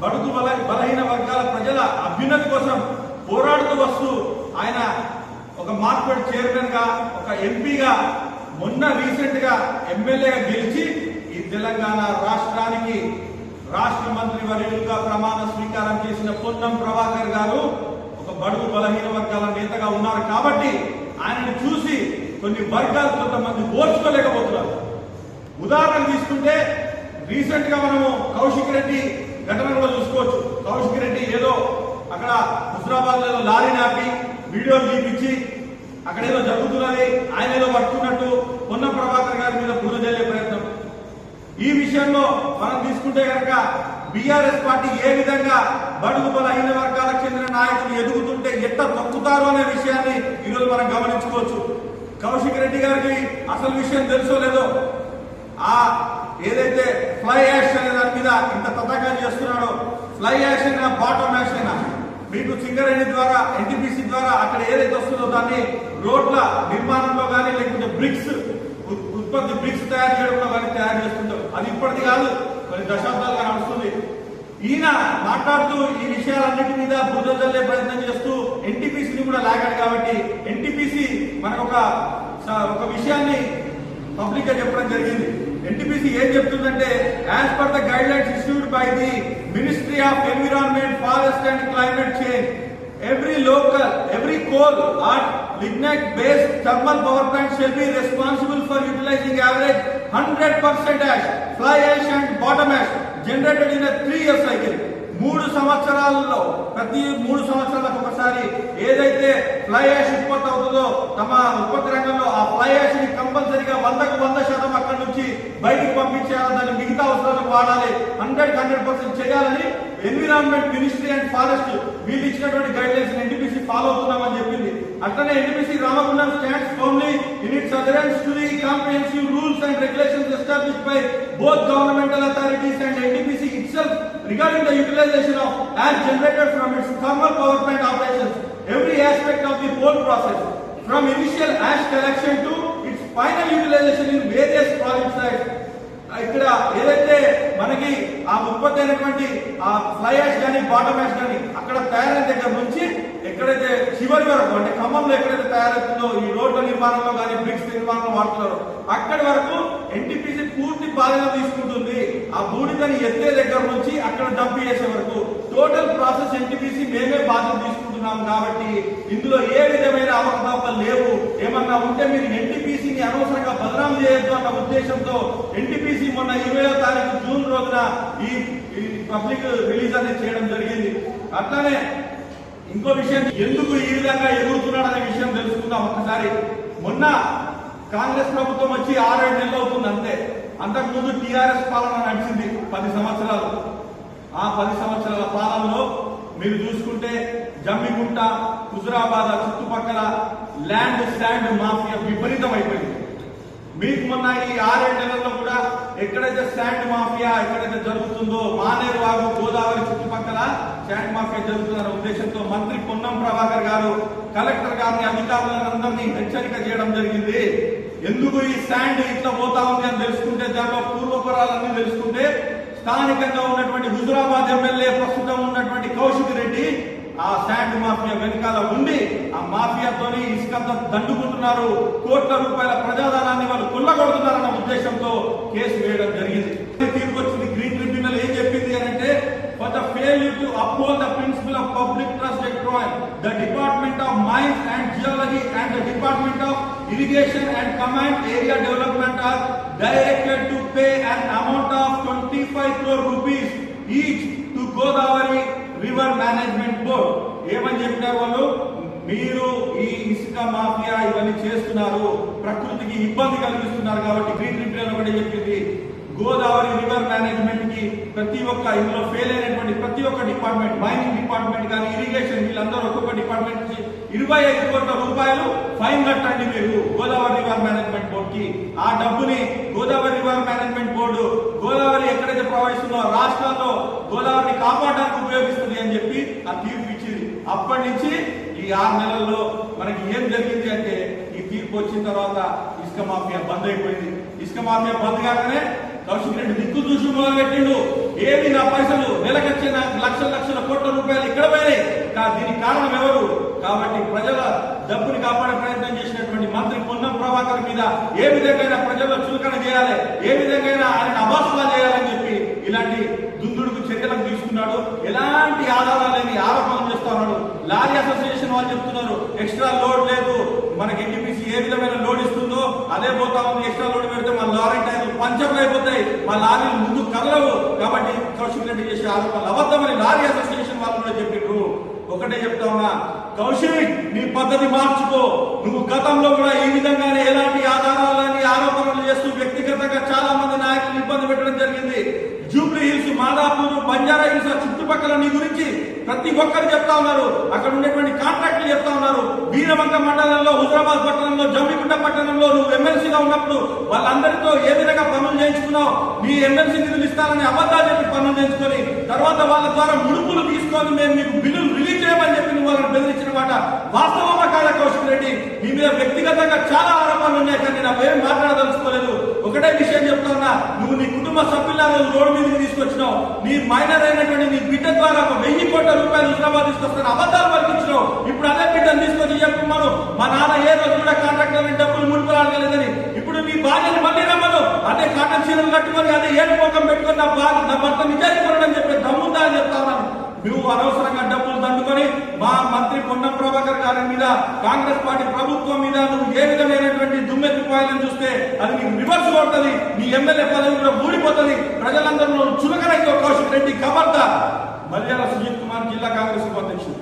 బడుగు బల బలహీన వర్గాల ప్రజల అభ్యున్నతి కోసం పోరాడుతూ వస్తూ ఆయన ఒక మార్కెట్ చైర్మన్గా ఒక ఎంపీగా మొన్న రీసెంట్గా ఎమ్మెల్యేగా గెలిచి ఈ తెలంగాణ రాష్ట్రానికి రాష్ట్ర మంత్రి వర్యులుగా ప్రమాణ స్వీకారం చేసిన పొన్నం ప్రభాకర్ గారు ఒక బడుగు బలహీన వర్గాల నేతగా ఉన్నారు కాబట్టి ఆయనను చూసి కొన్ని వర్గాలు కొంతమంది ఓర్చుకోలేకపోతున్నారు. ఉదాహరణ తీసుకుంటే రీసెంట్గా మనము కౌశిక్ రెడ్డి ఘటన కూడా చూసుకోవచ్చు. కౌశిక్ రెడ్డి ఏదో అక్కడ హుజరాబాద్లో లారీ నాపి వీడియోలు చూపించి అక్కడ ఏదో జరుగుతున్నది ఆయన ఏదో పట్టుకున్నట్టు పొన్న ప్రభాకర్ గారి మీద బురద జల్లే ప్రయత్నం. ఈ విషయంలో మనం తీసుకుంటే కనుక బీఆర్ఎస్ పార్టీ ఏ విధంగా బడుగు బలహీన వర్గాలకు చెందిన నాయకులు ఎదుగుతుంటే ఎట్ట తొక్కుతారు అనే విషయాన్ని ఈరోజు మనం గమనించుకోవచ్చు. కౌశిక్ రెడ్డి గారికి అసలు విషయం తెలుసో లేదో ఆ ఏదైతే ఫ్లై యాష్ అనే దాని మీద ఇంత తతకాలు చేస్తున్నాడో ఫ్లై యాష్ అయినా బాటమ్ యాష్ అయినా మీకు సింగరేణి ద్వారా ఎన్టీపీసీ ద్వారా అక్కడ ఏదైతే వస్తుందో దాన్ని రోడ్ల నిర్మాణంలో కానీ లేకపోతే బ్రిక్స్ ఉత్పత్తి బ్రిక్స్ తయారు చేయడంలో కానీ తయారు చేస్తుందో అది ఇప్పటిది కాదు కొన్ని దశాబ్దాలుగా నడుస్తుంది. ఈయన మాట్లాడుతూ ఈ విషయాలన్నిటి మీద బురద ప్రయత్నం చేస్తూ ఎన్టీపీసీని కూడా లాగాడు కాబట్టి ఎన్టీపీసీ మనకు ఒక స- ఒక విషయాన్ని పబ్లిక్గా చెప్పడం జరిగింది. ఎన్టీపీసీ ఏం చెప్తుందంటే as per the guidelines institute by the ministry of environment forest and climate change every local every coal or lignite based thermal power plant shall be responsible for utilising average hundred percent ash fly ash and bottom ash generated in three years cycle మూడు సంవత్సరాలలో ప్రతి మూడు సంవత్సరాలకు ఒకసారి ఏదైతే fly ash ఉత్పత్తి అవుతుందో తమ ఉత్పత్తి రంగంలో ఆ ఫ్లై యాష్ని కంపల్సరీగా వందకు వంద శాతం అక్కడ బయటకు పంపించేయాలి దాన్ని మిగతా అవసరాలకు వాడాలి. హండ్రెడ్ హండ్రెడ్ పర్సెంట్ చేయాలని ఎన్విరాన్మెంట్ మినిస్ట్రీ అండ్ ఫారెస్ట్ వీళ్ళు ఇచ్చినటువంటి గైడ్ లైన్స్ ఎన్టీపీసీ ఫాలో అవుతున్నామని చెప్పింది. అట్లనే NTPC Ramagundam stands firmly in its adherence to the comprehensive rules and regulations establish by both governmental authorities and NTPC itself regarding the utilisation of ash generated from its thermal power plant operations every aspect of the whole process, from initial ash collection to final utilisation in various project project ఇక్కడ ఏదైతే మనకి ఆ ఉత్పత్తి అయినటువంటి ఆ fly ash కానీ bottom ash కానీ అక్కడ తయారైన దగ్గర నుంచి ఎక్కడైతే చివరి వరకు అంటే ఖమ్మంలో ఎక్కడైతే తయారవుతుందో ఈ రోడ్ల నిర్మాణంలో కానీ బ్రిక్స్ నిర్మాణంలో వాడుతున్నారో అక్కడి వరకు ఎన్టీపీసీ పూర్తి బాధ్యత తీసుకుంటుంది. ఆ బూడిదని ఎత్తే దగ్గర నుంచి అక్కడ డంప్ చేసే వరకు. టోటల్ ప్రాసెస్ ఎన్టీపీసీ మేమే బాధ్యత తీసుకుంటున్నాం కాబట్టి ఇందులో ఏ విధమైన అవకతవకలు లేవు. ఏమన్నా ఉంటే మీరు ఎన్టీపీసీని అనవసరంగా బదనాం చేయొద్దు అన్న ఉద్దేశంతో ఎన్టీపీసీ మొన్న ఇరవయో తారీఖు జూన్ రోజున ఈ ఈ పబ్లిక్ రిలీజ్ అనేది చేయడం జరిగింది. అట్లానే ఇంకో విషయం ఎందుకు ఈ విధంగా ఎదుగుతున్నాడు అనే విషయం తెలుసుకుందాం ఒక్కసారి. మొన్న కాంగ్రెస్ ప్రభుత్వం వచ్చి ఆరేడు నెలలు అవుతుంది అంతే. అంతకుముందు టీఆర్ఎస్ పాలన నడిచింది పది సంవత్సరాలు. ఆ పది సంవత్సరాల పాలనలో మీరు చూసుకుంటే జమ్మిగుంట హుజురాబాద్ చుట్టుపక్కల ల్యాండ్ స్టాండ్ మాఫియా విపరీతం అయిపోయింది మీకు మొన్న ఈ ఆరేడు నెలల్లో కూడా ఎక్కడైతే శాండ్ మాఫియా ఎక్కడైతే జరుగుతుందో మానేరు వాగు గోదావరి చుట్టుపక్కల శాండ్ మాఫియా జరుగుతుందన్న ఉద్దేశంతో మంత్రి పొన్నం ప్రభాకర్ గారు కలెక్టర్ గారిని అధికారులందరినీ హెచ్చరిక చేయడం జరిగింది. ఎందుకు ఈ శాండ్ ఇట్లా పోతా ఉంది అని తెలుసుకుంటే దాంట్లో పూర్వపురాలన్నీ తెలుసుకుంటే స్థానికంగా ఉన్నటువంటి హుజురాబాద్ ఎమ్మెల్యే ప్రస్తుతం ఉన్నటువంటి కౌశిక్ రెడ్డి ఆ శాండ్ మాఫియా వెనకాల ఉండి ఆ మాఫియాతోని ఇసుకంతా దండుకుంటున్నారు. కోట్ల రూపాయల ప్రజాధనాన్ని వాళ్ళు కొల్లగొడుతున్నారన్న ఉద్దేశంతో కేసు వేయడం జరిగింది. తీర్పు వచ్చింది గ్రీన్ ట్రిబ్యునల్ ఏం చెప్పింది అని అంటే for the failure to uphold the principle of public trust doctrine the department of mines and geology and the department of irrigation and command area development are directed to pay an amount of twenty five crore rupees each to Godavari river management board ఏమని చెప్పినారు వాళ్ళు? మీరు ఈ ఇసుక mafia ఇవన్నీ చేస్తున్నారు ప్రకృతికి ఇబ్బంది కలిగిస్తున్నారు కాబట్టి గ్రీన్ ట్రిబ్యునల్ కూడా చెప్పింది. గోదావరి రివర్ మేనేజ్మెంట్కి ప్రతి ఒక్క ఇందులో ఫెయిల్ అయినటువంటి ప్రతి ఒక్క డిపార్ట్మెంట్ మైనింగ్ డిపార్ట్మెంట్ కానీ ఇరిగేషన్ వీళ్ళందరూ ఒక్కొక్క డిపార్ట్మెంట్ నుంచి ఇరవై ఐదు కోట్ల రూపాయలు ఫైన్ కట్టండి మీరు గోదావరి రివర్ మేనేజ్మెంట్ బోర్డు కి ఆ డబ్బుని Godavari river management board Godavari ఎక్కడైతే ప్రవహిస్తుందో రాష్ట్రాల్లో గోదావరిని కాపాడడానికి ఉపయోగిస్తుంది అని చెప్పి ఆ తీర్పు ఇచ్చింది. అప్పటి నుంచి ఈ ఆరు నెలల్లో మనకి ఏం జరిగింది అంటే ఈ తీర్పు వచ్చిన తర్వాత ఇసుక మాఫియా బంద్ అయిపోయింది. ఇసుక మాఫియా బంద్ కాగానే కౌశిక్ రెడ్డి దిక్కు చూసి మొదలుపెట్టిండు ఏది నా పైసలు? నెలకొచ్చే ఇక్కడ కా- దీనికి కారణం ఎవరు? కాబట్టి ప్రజల డబ్బుని కాపాడే ప్రయత్నం చేసినటువంటి మంత్రి పొన్నం ప్రభాకర్ మీద ఏ విధంగా ప్రజల్లో చులకన చేయాలి. ఏ విధంగా ఆయన అభాసులా చేయాలని చెప్పి ఇలాంటి దుందుడు తీసుకున్నాడు ఎలాంటి ఆధారాలు లేని ఆరోపణలు చేస్తున్నాడు లారీ అసోసియేషన్ వాళ్ళు చెప్తున్నారు ఎక్స్ట్రా లోడ్ లేదు మనకి ఎన్టీపీసీ ఏ విధమైన లోడ్ ఇస్తుందో అదే పోతా ఉంది ఎక్స్ట్రా లోడ్ పెడితే మన లారీ టైర్లు పంచర్లు అయిపోతాయి మా లారీలు ముందు కదలవు. కాబట్టి కౌశిక్ రెడ్డి చేసే ఆరోపణలు అబద్ధమని లారీ అసోసియేషన్ వాళ్ళు కూడా చెప్పిండ్రు. ఒకటే చెప్తా ఉన్నా కౌశిక్ నీ పద్ధతి మార్చుకో. నువ్వు గతంలో కూడా ఈ విధంగానే ఎలాంటి ఆధారాలని ఆరోపణలు చేస్తూ వ్యక్తిగతంగా చాలా మంది నాయకులు ఇబ్బంది పెట్టడం జరిగింది. జూబ్లీ హిల్స్ మాదాపూర్ బంజారా హిల్స్ ఆ చుట్టుపక్కల నీ గురించి ప్రతి ఒక్కరు చెప్తా ఉన్నారు. అక్కడ ఉండేటువంటి కాంట్రాక్టులు చెప్తా ఉన్నారు. వీరవంక మండలంలో హుజరాబాద్ పట్టణంలో జమ్మిగుంట పట్టణంలో నువ్వు ఎమ్మెల్సీగా ఉన్నప్పుడు వాళ్ళందరితో ఏ విధంగా పనులు చేయించుకున్నావు? మీ ఎమ్మెల్సీ నిధులు ఇస్తారని అబద్ధాలు చెప్పి పనులు చేయించుకొని తర్వాత వాళ్ళ ద్వారా ముడుపులు తీసుకొని మేము మీకు బిల్లులు రిలీజ్ చేయమని చెప్పి నువ్వు వాళ్ళని బెదిరించిన మాట వాస్తవమా కాదా కౌశిక్ రెడ్డి? మీ మీద వ్యక్తిగతంగా చాలా ఆరోపణలు ఉన్నాయి కానీ నాకు ఏం మాట్లాడదలుచుకోలేదు. ఒకటే విషయం చెప్తున్నా నువ్వు నీ కుటుంబ సభ్యుల రోడ్డు మీదకి తీసుకొచ్చినావు. నీ మైనర్ అయినటువంటి నీ బిడ్డ ద్వారా ఒక వెయ్యి కోట్ల రూపాయలు హుస్నాబాద్ తీసుకొస్తాను అబద్ధాలు పలికించినావు. ఇప్పుడు అదే బిడ్డను తీసుకొని చెప్పుకున్నాను మా నాన్న ఏ రోజు కూడా కాంట్రాక్టర్ డబ్బులు ముడుపులు రాగలేదని ఇప్పుడు నీ భార్యను మళ్ళీ రమ్మను. అదే కాటన్ చీరలు కట్టుకొని అదే ఏడు ముఖం పెట్టుకొని నా భార్య నా భర్త నిజాన్ని కొనడం చెప్పి దమ్ముందా అని చెప్తాను నువ్వు అనవసరంగా డబ్బులు దండుకొని మా మంత్రి పొన్నం ప్రభాకర్ గారి మీద కాంగ్రెస్ పార్టీ ప్రభుత్వం మీద నువ్వు ఏ విధంగా పోయాలని చూస్తే అది నీకు రివర్స్ కొడుతుంది నీ ఎమ్మెల్యే పదవి కూడా ఊడిపోతుంది. ప్రజలందరూ చులకరైతే చులకనైతే కౌశిక్ రెడ్డి కబర్త. మర్యాద సుజిత్ కుమార్ జిల్లా కాంగ్రెస్ ఉపాధ్యక్షుడు.